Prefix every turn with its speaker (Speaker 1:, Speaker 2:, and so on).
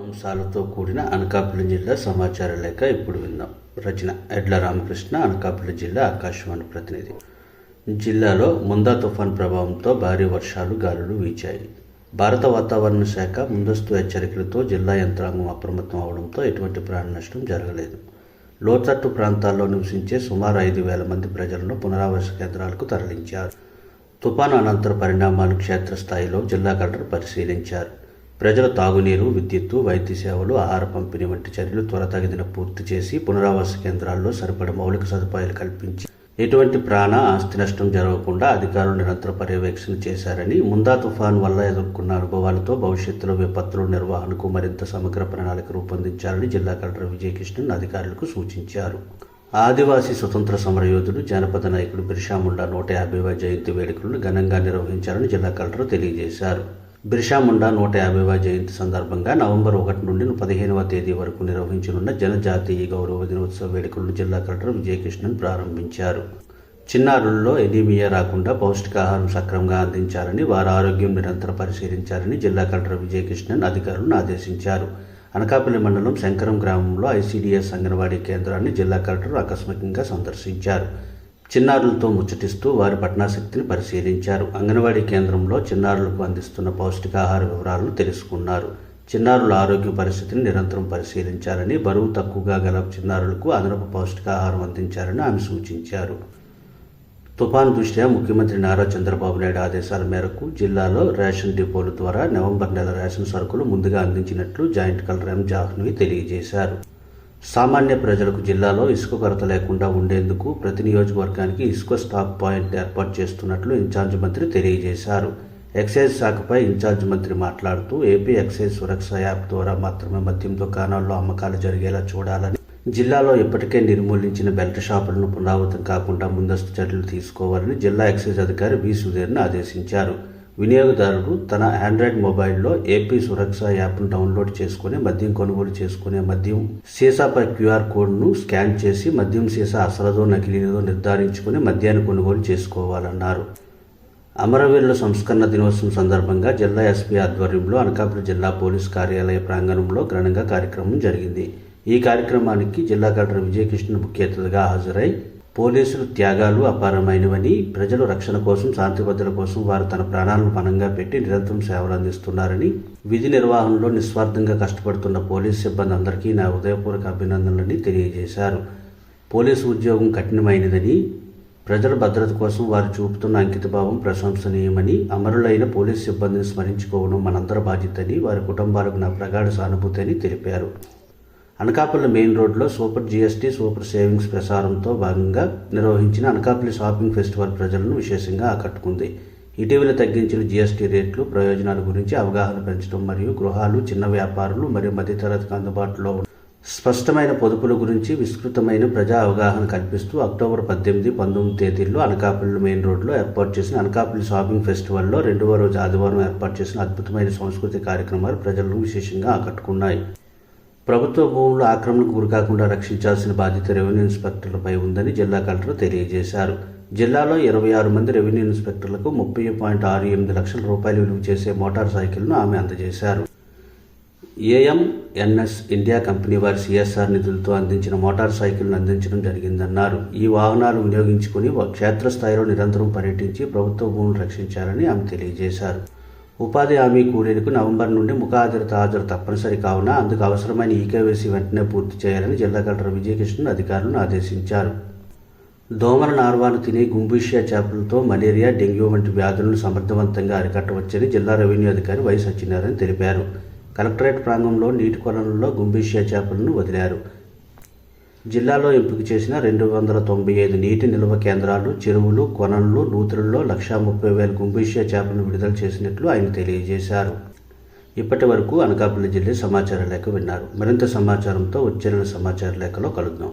Speaker 1: అంశాలతో కూడిన అనకాపల్లి జిల్లా సమాచార లేఖ ఇప్పుడు విందాం రచన ఎడ్ల రామకృష్ణ అనకాపల్లి జిల్లా ఆకాశవాణి ప్రతినిధి. జిల్లాలో ముందా తుఫాన్ ప్రభావంతో భారీ వర్షాలు గాలులు వీచాయి. భారత వాతావరణ శాఖ ముందస్తు హెచ్చరికలతో జిల్లా యంత్రాంగం అప్రమత్తం అవడంతో ఎటువంటి ప్రాణ నష్టం జరగలేదు. లోతట్టు ప్రాంతాల్లో నివసించే సుమారు ఐదు వేల మంది ప్రజలను పునరావాస కేంద్రాలకు తరలించారు. తుపాను అనంతర పరిణామాలు క్షేత్రస్థాయిలో జిల్లా కలెక్టర్ పరిశీలించారు. ప్రజల తాగునీరు విద్యుత్తు వైద్య సేవలు ఆహార పంపిణీ వంటి చర్యలు త్వరతగిన పూర్తి చేసి పునరావాస కేంద్రాల్లో సరిపడ మౌలిక సదుపాయాలు కల్పించి ఎటువంటి ప్రాణ ఆస్తి నష్టం జరగకుండా అధికారులు నిరంతర పర్యవేక్షణ చేశారని ముందా తుఫాన్ వల్ల ఎదుర్కొన్న అనుభవాలతో భవిష్యత్తులో విపత్తుల నిర్వహణకు మరింత సమగ్ర ప్రణాళిక రూపొందించాలని జిల్లా కలెక్టర్ విజయకృష్ణన్ అధికారులకు సూచించారు. ఆదివాసీ స్వతంత్ర సమరయోధుడు జానపద నాయకుడు బిర్షాముండా నూట యాభైవ జయంతి వేడుకలను ఘనంగా నిర్వహించారని జిల్లా కలెక్టర్ తెలియజేశారు. బిర్షా ముండా నూట యాభైవ జయంతి సందర్భంగా నవంబర్ ఒకటి నుండి పదిహేనవ తేదీ వరకు నిర్వహించనున్న జనజాతీయ గౌరవ దినోత్సవ వేడుకలను జిల్లా కలెక్టర్ విజయకృష్ణన్ ప్రారంభించారు. చిన్నారుల్లో ఎనీమియా రాకుండా పౌష్టికాహారం సక్రమంగా అందించాలని వారి ఆరోగ్యం నిరంతరం పరిశీలించాలని జిల్లా కలెక్టర్ విజయకృష్ణన్ అధికారులను ఆదేశించారు. అనకాపల్లి మండలం శంకరం గ్రామంలో ఐసీడీఎస్ అంగన్వాడీ కేంద్రాన్ని జిల్లా కలెక్టర్ ఆకస్మికంగా సందర్శించారు. చిన్నారులతో ముచ్చటిస్తూ వారి పట్నాశక్తిని పరిశీలించారు. అంగన్వాడీ కేంద్రంలో చిన్నారులకు అందిస్తున్న పౌష్టికాహార వివరాలను తెలుసుకున్నారు. చిన్నారుల ఆరోగ్య పరిస్థితిని నిరంతరం పరిశీలించాలని బరువు తక్కువగా గల చిన్నారులకు అదనపు పౌష్టికాహారం అందించాలని ఆమె సూచించారు. తుఫాన్ దృష్ట్యా ముఖ్యమంత్రి నారా చంద్రబాబు నాయుడు ఆదేశాల మేరకు జిల్లాలో రేషన్ డిపోల ద్వారా నవంబర్ నెల రేషన్ సరుకులు ముందుగా అందించినట్లు జాయింట్ కలెక్టర్ ఎం జాహ్నవి తెలియజేశారు. సామాన్య ప్రజలకు జిల్లాలో ఇసుక కొరత లేకుండా ఉండేందుకు ప్రతి నియోజకవర్గానికి ఇసుక స్టాక్ పాయింట్ ఏర్పాటు చేస్తున్నట్లు ఇన్ఛార్జ్ మంత్రి తెలియజేశారు. ఎక్సైజ్ శాఖపై ఇన్ఛార్జ్ మంత్రి మాట్లాడుతూ ఏపీ ఎక్సైజ్ సురక్ష యాప్ ద్వారా మాత్రమే మద్యం దుకాణాల్లో అమ్మకాలు జరిగేలా చూడాలని జిల్లాలో ఇప్పటికే నిర్మూలించిన బెల్ట్ షాపులను పునరావృతం కాకుండా ముందస్తు చర్యలు తీసుకోవాలని జిల్లా ఎక్సైజ్ అధికారి వి సుధీర్ను ఆదేశించారు. వినియోగదారుడు తన ఆండ్రాయిడ్ మొబైల్లో ఏపీ సురక్ష యాప్ను డౌన్లోడ్ చేసుకుని మద్యం కొనుగోలు చేసుకునే మద్యం సీసాపై క్యూఆర్ కోడ్ను స్కాన్ చేసి మద్యం సీసా అసలదో నకిలీదో నిర్ధారించుకుని మద్యాన్ని కొనుగోలు చేసుకోవాలన్నారు. అమరవీరుల సంస్కరణ దినోత్సవం సందర్భంగా జిల్లా ఎస్పీ ఆధ్వర్యంలో అనకాపల్లి జిల్లా పోలీస్ కార్యాలయ ప్రాంగణంలో ఘనంగా కార్యక్రమం జరిగింది. ఈ కార్యక్రమానికి జిల్లా కలెక్టర్ విజయకృష్ణ ముఖ్య అతిథిగా హాజరై పోలీసులు త్యాగాలు అపారమైనవని ప్రజల రక్షణ కోసం శాంతి భద్రత కోసం వారు తన ప్రాణాలను పణంగా పెట్టి నిరంతరం సేవలు అందిస్తున్నారని విధి నిర్వహణలో నిస్వార్థంగా కష్టపడుతున్న పోలీస్ సిబ్బంది అందరికీ నా ఉదయపూర్వక అభినందనలని తెలియజేశారు. పోలీసు ఉద్యోగం కఠినమైనదని ప్రజల భద్రత కోసం వారు చూపుతున్న అంకితభావం ప్రశంసనీయమని అమరులైన పోలీస్ సిబ్బందిని స్మరించుకోవడం మనందరి బాధ్యతని వారి కుటుంబాలకు నా ప్రగాఢ సానుభూతి అని తెలిపారు. అనకాపల్లి మెయిన్ రోడ్లో సూపర్ జీఎస్టీ సూపర్ సేవింగ్స్ ప్రసారంతో భాగంగా నిర్వహించిన అనకాపల్లి షాపింగ్ ఫెస్టివల్ ప్రజలను విశేషంగా ఆకట్టుకుంది. ఇటీవల తగ్గించిన జీఎస్టీ రేట్లు ప్రయోజనాల గురించి అవగాహన పెంచడం మరియు గృహాలు చిన్న వ్యాపారులు మరియు మధ్యతరగతికి అందుబాటులో స్పష్టమైన పొదుపుల గురించి విస్తృతమైన ప్రజా అవగాహన కల్పిస్తూ అక్టోబర్ పద్దెనిమిది పంతొమ్మిది తేదీల్లో అనకాపల్లి మెయిన్ రోడ్లో ఏర్పాటు చేసిన అనకాపల్లి షాపింగ్ ఫెస్టివల్లో రెండవ రోజు ఆదివారం ఏర్పాటు చేసిన అద్భుతమైన సంస్కృతి కార్యక్రమాలు ప్రజలను విశేషంగా ఆకట్టుకున్నాయి. ప్రభుత్వ భూములు ఆక్రమణకు గురికాకుండా రక్షించాల్సిన బాధ్యత రెవెన్యూ ఇన్స్పెక్టర్లపై ఉందని జిల్లా కలెక్టర్ తెలియజేశారు. జిల్లాలో ఇరవై ఆరు మంది రెవెన్యూ ఇన్స్పెక్టర్లకు ముప్పై పాయింట్ ఆరు ఎనిమిది లక్షల రూపాయలు విలువ చేసే మోటార్ సైకిల్ను ఆమె అందజేశారు. ఏఎంఎన్ఎస్ ఇండియా కంపెనీ వారి సిఎస్ఆర్ నిధులతో అందించిన మోటార్ సైకిల్ను అందించడం జరిగిందన్నారు. ఈ వాహనాలు వినియోగించుకుని క్షేత్రస్థాయిలో నిరంతరం పర్యటించి ప్రభుత్వ భూములు రక్షించాలని ఆమె తెలియజేశారు. ఉపాధి హామీ కూలీలకు నవంబర్ నుండి ముఖాదిరత హాజరు తప్పనిసరి కావున అందుకు అవసరమైన ఈకేవైసీ వెంటనే పూర్తి చేయాలని జిల్లా కలెక్టర్ విజయకృష్ణన్ అధికారులను ఆదేశించారు. దోమల నార్వాను తినే గుంబిషియా చేపలతో మలేరియా డెంగ్యూ వంటి వ్యాధులను సమర్థవంతంగా అరికట్టవచ్చని జిల్లా రెవెన్యూ అధికారి వై సత్యనారాయణ తెలిపారు. కలెక్టరేట్ ప్రాంగంలో నీటి కొలనుల్లో గుంబిషియా చేపలను వదిలారు. జిల్లాలో ఎంపిక చేసిన రెండు వందల తొంభై ఐదు నీటి నిల్వ కేంద్రాలు చెరువులు కొనలు నూతులలో లక్షా ముప్పై వేల గుంబిషియా చేపలను విడుదల చేసినట్లు ఆయన తెలియజేశారు. ఇప్పటి వరకు అనకాపల్లి జిల్లా సమాచార లేఖ విన్నారు. మరింత సమాచారంతో ఉచ్చరణ సమాచార లేఖలో కలుద్దాం.